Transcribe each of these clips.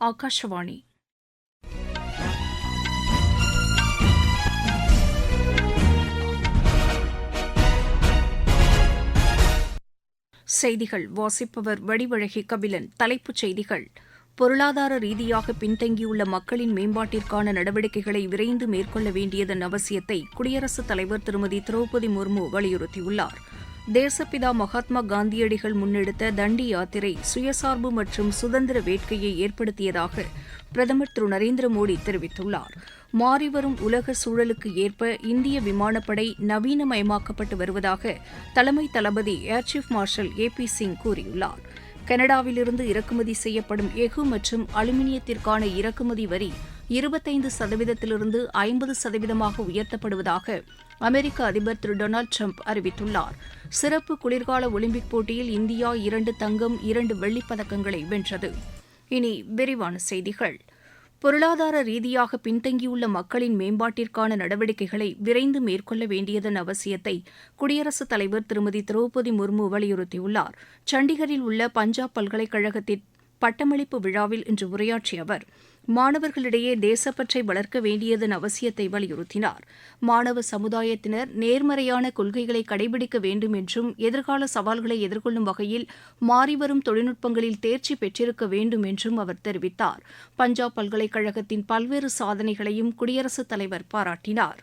ஆகாஷவாணி செய்திகள். வாசிப்பவர் வடிவழகி கபிலன். தலைப்புச் செய்திகள். பொருளாதார ரீதியாக பின்தங்கியுள்ள மக்களின் மேம்பாட்டிற்கான நடவடிக்கைகளை விரைந்து மேற்கொள்ள வேண்டியதன் அவசியத்தை குடியரசுத் தலைவர் திருமதி திரௌபதி முர்மு வலியுறுத்தியுள்ளார். தேசப்பிதா மகாத்மா காந்தியடிகள் முன்னெடுத்த தண்டி யாத்திரை சுயசார்பு மற்றும் சுதந்திர வேட்கையை ஏற்படுத்தியதாக பிரதமர் திரு நரேந்திர மோடி தெரிவித்துள்ளார். மாறிவரும் உலக சூழலுக்கு ஏற்ப இந்திய விமானப்படை நவீனமயமாக்கப்பட்டு வருவதாக தலைமை தளபதி air chief marshal A P Singh கூறியுள்ளார். கனடாவிலிருந்து இறக்குமதி செய்யப்படும் எஃகு மற்றும் அலுமினியத்திற்கான இறக்குமதி வரி இருபத்தைந்து சதவீதத்திலிருந்து ஐம்பது சதவீதமாக உயர்த்தப்படுவதாக அமெரிக்க அதிபர் திரு டொனால்டு ட்ரம்ப் அறிவித்துள்ளார். சிறப்பு குளிர்கால ஒலிம்பிக் போட்டியில் இந்தியா இரண்டு தங்கம் இரண்டு வெள்ளிப் பதக்கங்களை வென்றது. இனி விரிவான செய்திகள். பொருளாதார ரீதியாக பின்தங்கியுள்ள மக்களின் மேம்பாட்டிற்கான நடவடிக்கைகளை விரைந்து மேற்கொள்ள வேண்டியதன் அவசியத்தை குடியரசுத் தலைவர் திருமதி திரௌபதி முர்மு வலியுறுத்தியுள்ளார். சண்டிகரில் உள்ள பஞ்சாப் பல்கலைக்கழகத்தின் பட்டமளிப்பு விழாவில் இன்று உரையாற்றிய அவர் மாணவர்களிடையே தேசப்பற்றை வளர்க்க வேண்டியதன் அவசியத்தை வலியுறுத்தினார். மாணவ சமுதாயத்தினர் நேர்மறையான கொள்கைகளை கடைபிடிக்க வேண்டும் என்றும் எதிர்கால சவால்களை எதிர்கொள்ளும் வகையில் மாறிவரும் தொழில்நுட்பங்களில் தேர்ச்சி பெற்றிருக்க வேண்டும் என்றும் அவர் தெரிவித்தார். பஞ்சாப் பல்கலைக்கழகத்தின் பல்வேறு சாதனைகளையும் குடியரசுத் தலைவர் பாராட்டினார்.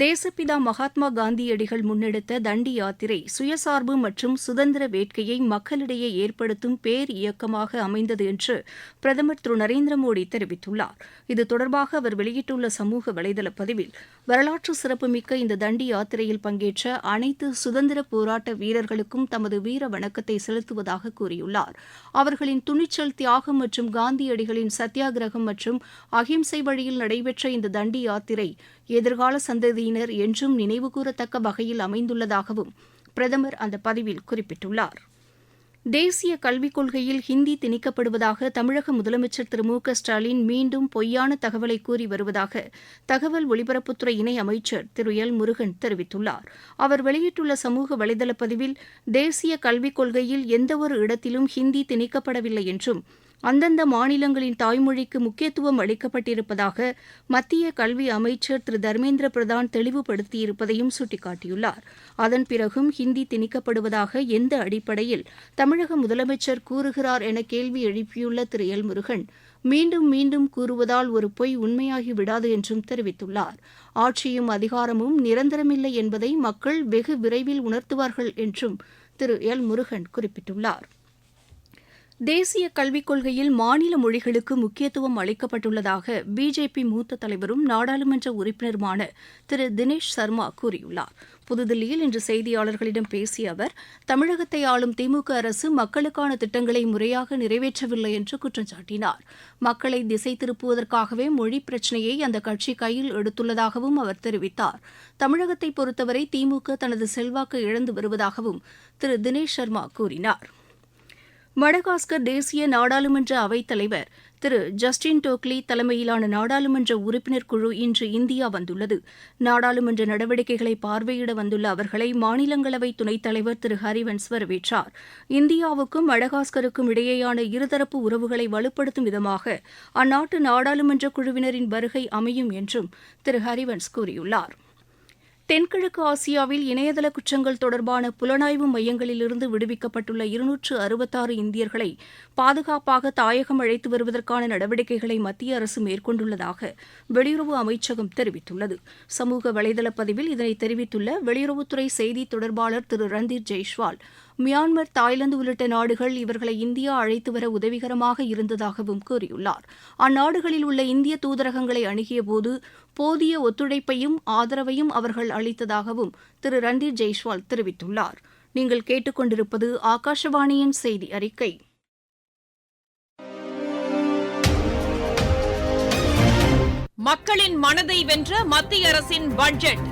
தேசப்பிதா மகாத்மா காந்தியடிகள் முன்னெடுத்த தண்டி யாத்திரை சுயசார்பு மற்றும் சுதந்திர வேட்கையை மக்களிடையே ஏற்படுத்தும் பேர் இயக்கமாக அமைந்தது என்று பிரதமர் திரு நரேந்திர மோடி தெரிவித்துள்ளார். இது தொடர்பாக அவர் வெளியிட்டுள்ள சமூக வலைதள பதிவில் வரலாற்று சிறப்புமிக்க இந்த தண்டி யாத்திரையில் பங்கேற்ற அனைத்து சுதந்திர போராட்ட வீரர்களுக்கும் தமது வீர வணக்கத்தை செலுத்துவதாக கூறியுள்ளார். அவர்களின் துணிச்சல் தியாகம் மற்றும் காந்தியடிகளின் சத்தியாகிரகம் மற்றும் அகிம்சை வழியில் நடைபெற்ற இந்த தண்டி யாத்திரை எதிர்கால சந்ததியினர் என்றும் நினைவுகூரத்தக்க வகையில் அமைந்துள்ளதாகவும் பிரதமர் அந்த பதிவில் குறிப்பிட்டுள்ளார். தேசிய கல்விக் கொள்கையில் ஹிந்தி திணிக்கப்படுவதாக தமிழக முதலமைச்சர் திரு மு க ஸ்டாலின் மீண்டும் பொய்யான தகவலை கூறி வருவதாக தகவல் ஒலிபரப்புத்துறை இணை அமைச்சர் திரு எல் முருகன் தெரிவித்துள்ளார். அவர் வெளியிட்டுள்ள சமூக வலைதள பதிவில் தேசிய கல்விக் கொள்கையில் எந்தவொரு இடத்திலும் ஹிந்தி திணிக்கப்படவில்லை என்றும் அந்தந்த மாநிலங்களின் தாய்மொழிக்கு முக்கியத்துவம் அளிக்கப்பட்டிருப்பதாக மத்திய கல்வி அமைச்சர் திரு. தர்மேந்திர பிரதான் தெளிவுபடுத்தியிருப்பதையும் சுட்டிக்காட்டியுள்ளார். அதன் பிறகும் ஹிந்தி திணிக்கப்படுவதாக எந்த அடிப்படையில் தமிழக முதலமைச்சர் கூறுகிறார் என கேள்வி எழுப்பியுள்ள திரு. எல். முருகன் மீண்டும் மீண்டும் கூறுவதால் ஒரு பொய் உண்மையாகி விடாது என்றும் தெரிவித்துள்ளார். ஆட்சியும் அதிகாரமும் நிரந்தரமில்லை என்பதை மக்கள் வெகு விரைவில் உணர்த்துவார்கள் என்றும் திரு. எல். முருகன் குறிப்பிட்டுள்ளார். தேசிய கல்விக் கொள்கையில் மாநில மொழிகளுக்கு முக்கியத்துவம் அளிக்கப்பட்டுள்ளதாக பிஜேபி மூத்த தலைவரும் நாடாளுமன்ற உறுப்பினருமான திரு தினேஷ் சர்மா கூறியுள்ளார். புதுதில்லியில் இன்று செய்தியாளர்களிடம் பேசிய அவர் தமிழகத்தை ஆளும் திமுக அரசு மக்களுக்கான திட்டங்களை முறையாக நிறைவேற்றவில்லை என்று குற்றம் சாட்டினார். மக்களை திசை திருப்புவதற்காகவே மொழி பிரச்சினையை அந்த கட்சி கையில் எடுத்துள்ளதாகவும் அவர் தெரிவித்தார். தமிழகத்தை பொறுத்தவரை திமுக தனது செல்வாக்கு இழந்து வருவதாகவும் திரு தினேஷ் சர்மா கூறினார். மடகாஸ்கர் தேசிய நாடாளுமன்ற அவைத் தலைவர் திரு ஜஸ்டின் டோக்லி தலைமையிலான நாடாளுமன்ற உறுப்பினர் குழு இன்று இந்தியா வந்துள்ளது. நாடாளுமன்ற நடவடிக்கைகளை பார்வையிட வந்துள்ள அவர்களை மாநிலங்களவை துணைத் தலைவர் திரு ஹரிவன்ஸ் வரவேற்றார். இந்தியாவுக்கும் மடகாஸ்கருக்கும் இடையேயான இருதரப்பு உறவுகளை வலுப்படுத்தும் விதமாக அந்நாட்டு நாடாளுமன்ற குழுவினரின் வருகை அமையும் என்றும் திரு ஹரிவன்ஸ் கூறியுள்ளார். தென்கிழக்கு ஆசியாவில் இணையதள குற்றங்கள் தொடர்பான புலனாய்வு மையங்களிலிருந்து விடுவிக்கப்பட்டுள்ள இருநூற்று அறுபத்தாறு இந்தியர்களை பாதுகாப்பாக தாயகம் அழைத்து வருவதற்கான நடவடிக்கைகளை மத்திய அரசு மேற்கொண்டுள்ளதாக வெளியுறவு அமைச்சகம் தெரிவித்துள்ளது. சமூக வலைதள பதிவில் இதனை தெரிவித்துள்ள வெளியுறவுத்துறை செய்தி தொடர்பாளர் திரு ரந்தீர் ஜெய்ஷ்வால் மியான்மர் தாய்லாந்து உள்ளிட்ட நாடுகள் இவர்களை இந்தியா அழைத்து வர உதவிகரமாக இருந்ததாகவும் கூறியுள்ளார். அந்நாடுகளில் உள்ள இந்திய தூதரகங்களை அணுகியபோது போதிய ஒத்துழைப்பையும் ஆதரவையும் அவர்கள் அளித்ததாகவும் திரு ரந்தீர் ஜெய்ஷ்வால் தெரிவித்துள்ளார். நீங்கள் கேட்டுக்கொண்டிருப்பது ஆகாஷவாணியின் செய்தி அறிக்கை. மக்களின் மனதை வென்ற மத்திய அரசின் பட்ஜெட்.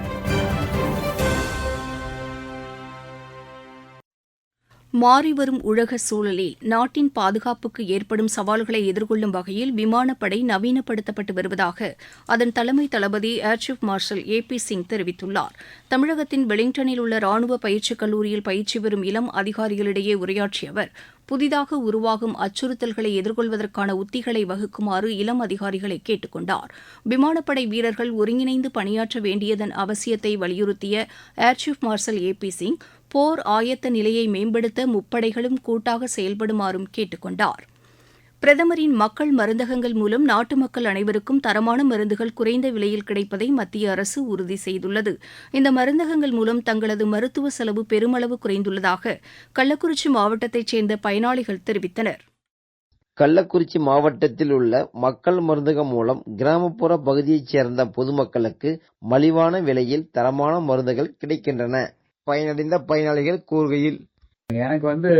மாறிவரும் உலக சூழலில் நாட்டின் பாதுகாப்புக்கு ஏற்படும் சவால்களை எதிர்கொள்ளும் வகையில் விமானப்படை நவீனப்படுத்தப்பட்டு வருவதாக அதன் தலைமை தளபதி air chief marshal A P Singh தெரிவித்துள்ளார். தமிழகத்தின் வெலிங்டனில் உள்ள ராணுவ பயிற்சிக் கல்லூரியில் பயிற்சி பெறும் இளம் அதிகாரிகளிடையே உரையாற்றிய அவர் புதிதாக உருவாகும் அச்சுறுத்தல்களை எதிர்கொள்வதற்கான உத்திகளை வகுக்குமாறு இளம் அதிகாரிகளை கேட்டுக் கொண்டார் விமானப்படை வீரர்கள் ஒருங்கிணைந்து பணியாற்ற வேண்டியதன் அவசியத்தை வலியுறுத்திய air chief marshal A P Singh போர் ஆயத்த நிலையை மேம்படுத்த முப்படைகளும் கூட்டாக செயல்படுமாறும் கேட்டுக் கொண்டார் பிரதமரின் மக்கள் மருந்தகங்கள் மூலம் நாட்டு மக்கள் அனைவருக்கும் தரமான மருந்துகள் குறைந்த விலையில் கிடைப்பதை மத்திய அரசு உறுதி செய்துள்ளது. இந்த மருந்தகங்கள் மூலம் தங்களது மருத்துவ செலவு பெருமளவு குறைந்துள்ளதாக கள்ளக்குறிச்சி மாவட்டத்தைச் சேர்ந்த பயனாளிகள் தெரிவித்தனர். கள்ளக்குறிச்சி மாவட்டத்தில் உள்ள மக்கள் மருந்தகம் மூலம் கிராமப்புற பகுதியைச் சேர்ந்த பொதுமக்களுக்கு மலிவான விலையில் தரமான மருந்துகள் கிடைக்கின்றன. பயனடைந்த பயனாளிகள் கூறுகையில் எனக்கு வந்து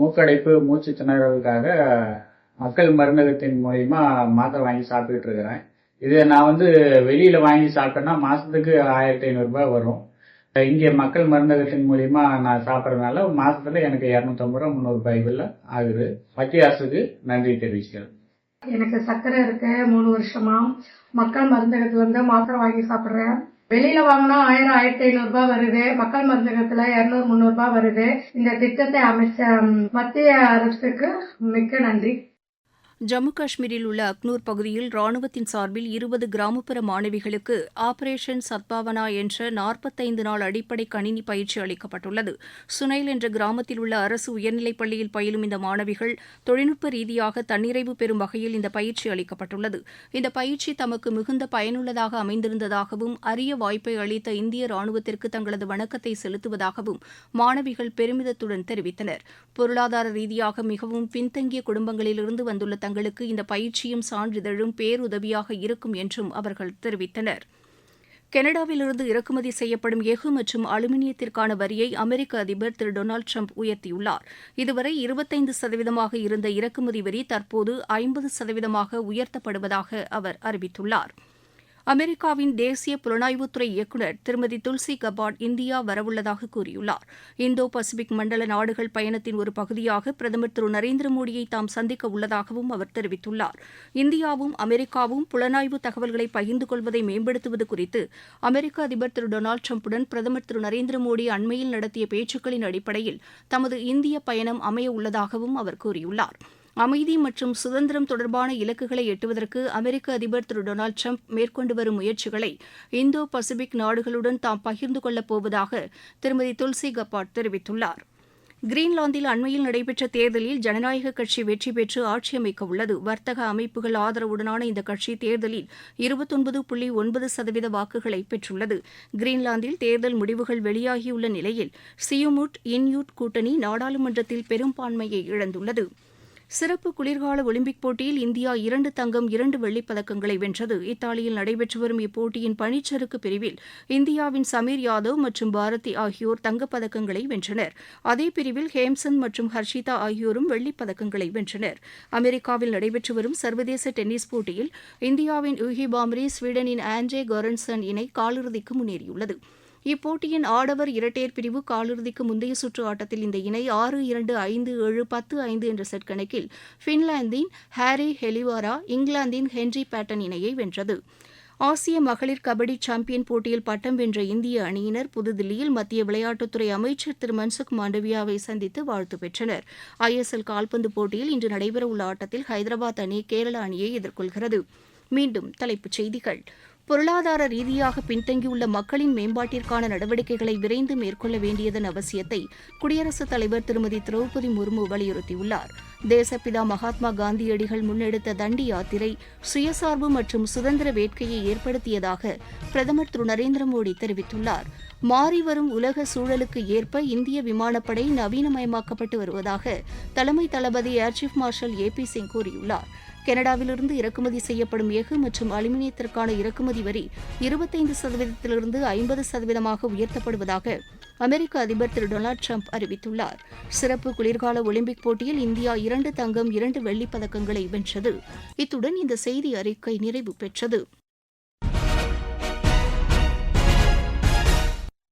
மூக்கடைப்பு மூச்சு திணறலுக்காக மக்கள் மருந்தகத்தின் மூலியமா மாத்திரை வாங்கி சாப்பிட்டுட்டு இருக்கிறேன். இது நான் வந்து வெளியில வாங்கி சாப்பிட்டேன்னா மாசத்துக்கு ஆயிரத்தி ஐநூறு ரூபாய் வரும். இங்கே மக்கள் மருந்தகத்தின் மூலியமா நான் சாப்பிட்றதுனால மாசத்துல எனக்கு இரநூத்தம்பது ரூபா முந்நூறு ரூபாய்க்குள்ள ஆகுது. மத்திய அரசுக்கு நன்றி தெரிவிச்சுக்கிறேன். எனக்கு சர்க்கரை இருக்கு மூணு வருஷமா மக்கள் மருந்தகத்துல இருந்து மாத்திரை வாங்கி சாப்பிடுறேன். வெளியில வாங்கினா ஆயிரம் ஆயிரத்தி ஐநூறு ரூபாய் வருது. மக்கள் மருந்தகத்துல இருநூறு முந்நூறு ரூபாய் வருது. இந்த திட்டத்தை அமைச்ச மத்திய அரசுக்கு மிக்க நன்றி. ஜம்மு காஷ்மீரில் உள்ள அக்னூர் பகுதியில் ராணுவத்தின் சார்பில் இருபது கிராமப்புற மாணவிகளுக்கு ஆபரேஷன் சத்பாவனா என்ற நாற்பத்தைந்து நாள் அடிப்படை கணினி பயிற்சி அளிக்கப்பட்டுள்ளது. சுனைல் என்ற கிராமத்தில் உள்ள அரசு உயர்நிலைப் பள்ளியில் பயிலும் இந்த மாணவிகள் தொழில்நுட்ப ரீதியாக தன்னிறைவு பெறும் வகையில் இந்த பயிற்சி அளிக்கப்பட்டுள்ளது. இந்த பயிற்சி தமக்கு மிகுந்த பயனுள்ளதாக அமைந்திருந்ததாகவும் அரிய வாய்ப்பை அளித்த இந்திய ராணுவத்திற்கு தங்களது வணக்கத்தை செலுத்துவதாகவும் மாணவிகள் பெருமிதத்துடன் தெரிவித்தனர். பொருளாதார ரீதியாக மிகவும் பின்தங்கிய குடும்பங்களிலிருந்து வந்துள்ள தங்களுக்கு இந்த பயிற்சியும் சான்றிதழும் பேருதவியாக இருக்கும் என்றும் அவர்கள் தெரிவித்தனர். கனடாவிலிருந்து இறக்குமதி செய்யப்படும் எஃகு மற்றும் அலுமினியத்திற்கான வரியை அமெரிக்க அதிபர் திரு டொனால்டு ட்ரம்ப் உயர்த்தியுள்ளார். இதுவரை இருபத்தைந்து சதவீதமாக இருந்த இறக்குமதி வரி தற்போது ஐம்பது சதவீதமாக உயர்த்தப்படுவதாக அவர் அறிவித்துள்ளார். அமெரிக்காவின் தேசிய புலனாய்வுத்துறை இயக்குநர் திருமதி துல்சி கபாட் இந்தியா வரவுள்ளதாக கூறியுள்ளார். இந்தோ பசிபிக் மண்டல நாடுகள் பயணத்தின் ஒரு பகுதியாக பிரதமர் திரு நரேந்திர மோடியை தாம் சந்திக்க உள்ளதாகவும் அவர் தெரிவித்துள்ளார். இந்தியாவும் அமெரிக்காவும் புலனாய்வு தகவல்களை பகிர்ந்து கொள்வதை மேம்படுத்துவது குறித்து அமெரிக்க அதிபர் திரு டொனால்டு டிரம்புடன் பிரதமர் திரு நரேந்திர மோடி அண்மையில் நடத்திய பேச்சுக்களின் அடிப்படையில் தமது இந்திய பயணம் அமைய உள்ளதாகவும் அவர் கூறியுள்ளார். அமைதி மற்றும் சுதந்திரம் தொடர்பான இலக்குகளை எட்டுவதற்கு அமெரிக்க அதிபர் திரு டொனால்டு ட்ரம்ப் மேற்கொண்டு வரும் முயற்சிகளை இந்தோ பசிபிக் நாடுகளுடன் தாம் பகிர்ந்து கொள்ளப் போவதாக திருமதி துல்சி கபாட் தெரிவித்துள்ளார். கிரீன்லாந்தில் அண்மையில் நடைபெற்ற தேர்தலில் ஜனநாயக கட்சி வெற்றி பெற்று ஆட்சி அமைக்க உள்ளது. வர்த்தக அமைப்புகள் ஆதரவுடனான இந்த கட்சி தேர்தலில் இருபத்தொன்பது புள்ளி ஒன்பது சதவீத வாக்குகளை பெற்றுள்ளது. கிரீன்லாந்தில் தேர்தல் முடிவுகள் வெளியாகியுள்ள நிலையில் சியுமுட் இன்யூட் கூட்டணி நாடாளுமன்றத்தில் பெரும்பான்மையை இழந்துள்ளது. சிறப்பு குளிர்கால ஒலிம்பிக் போட்டியில் இந்தியா இரண்டு தங்கம் இரண்டு வெள்ளிப் பதக்கங்களை வென்றது. இத்தாலியில் நடைபெற்று வரும் இப்போட்டியின் பனிச்சறுக்கு பிரிவில் இந்தியாவின் சமீர் யாதவ் மற்றும் பாரதி ஆகியோர் தங்கப் பதக்கங்களை வென்றனர். அதே பிரிவில் ஹேம்சந்த் மற்றும் ஹர்ஷிதா ஆகியோரும் வெள்ளிப் பதக்கங்களை வென்றனர். அமெரிக்காவில் நடைபெற்று வரும் சர்வதேச டென்னிஸ் போட்டியில் இந்தியாவின் யூகி பாம்ரி ஸ்வீடனின் ஆண்ட்ரே கோரன்சன் இணை காலிறுதிக்கு முன்னேறியுள்ளது. இப்போட்டியின் ஆடவர் இரட்டையர் பிரிவு காலிறுதிக்கு முந்தைய சுற்று ஆட்டத்தில் இந்த இணை ஆறு இரண்டு ஐந்து ஏழு பத்து ஐந்து என்ற செட் கணக்கில் பின்லாந்தின் ஹாரி ஹெலிவாரா இங்கிலாந்தின் ஹென்றி பேட்டன் இணையை வென்றது. ஆசிய மகளிர் கபடி சாம்பியன் போட்டியில் பட்டம் வென்ற இந்திய அணியினர் புதுதில்லியில் மத்திய விளையாட்டுத்துறை அமைச்சர் திரு மன்சுக் மாண்டவியாவை சந்தித்து வாழ்த்து பெற்றனர். ஐஎஸ்எல் கால்பந்து போட்டியில் இன்று நடைபெறவுள்ள ஆட்டத்தில் ஹைதராபாத் அணி கேரள அணியை எதிர்கொள்கிறது. மீண்டும் தலைப்புச் செய்திகள். பொருளாதார ரீதியாக பின்தங்கியுள்ள மக்களின் மேம்பாட்டிற்கான நடவடிக்கைகளை விரைந்து மேற்கொள்ள வேண்டியதன் அவசியத்தை குடியரசுத் தலைவர் திருமதி திரௌபதி முர்மு வலியுறுத்தியுள்ளார். தேசப்பிதா மகாத்மா காந்தியடிகள் முன்னெடுத்த தண்டி யாத்திரை சுயசார்பு மற்றும் சுதந்திர வேட்கையை ஏற்படுத்தியதாக பிரதமர் திரு நரேந்திர மோடி தெரிவித்துள்ளார். மாறிவரும் உலக சூழலுக்கு ஏற்ப இந்திய விமானப்படை நவீனமயமாக்கப்பட்டு வருவதாக தலைமை தளபதி air chief marshal A P Singh கூறியுள்ளார். கனடாவிலிருந்து இறக்குமதி செய்யப்படும் எஃகு மற்றும் அலுமினியத்திற்கான இறக்குமதி வரி இருபத்தைந்து சதவீதத்திலிருந்து ஐம்பது சதவீதமாக உயர்த்தப்படுவதாக அமெரிக்க அதிபர் திரு டொனால்டு ட்ரம்ப் அறிவித்துள்ளார். சிறப்பு குளிர்கால ஒலிம்பிக் போட்டியில் இந்தியா இரண்டு தங்கம் இரண்டு வெள்ளிப் பதக்கங்களை வென்றது. இத்துடன் இந்த செய்தி அறிக்கை நிறைவு பெற்றது.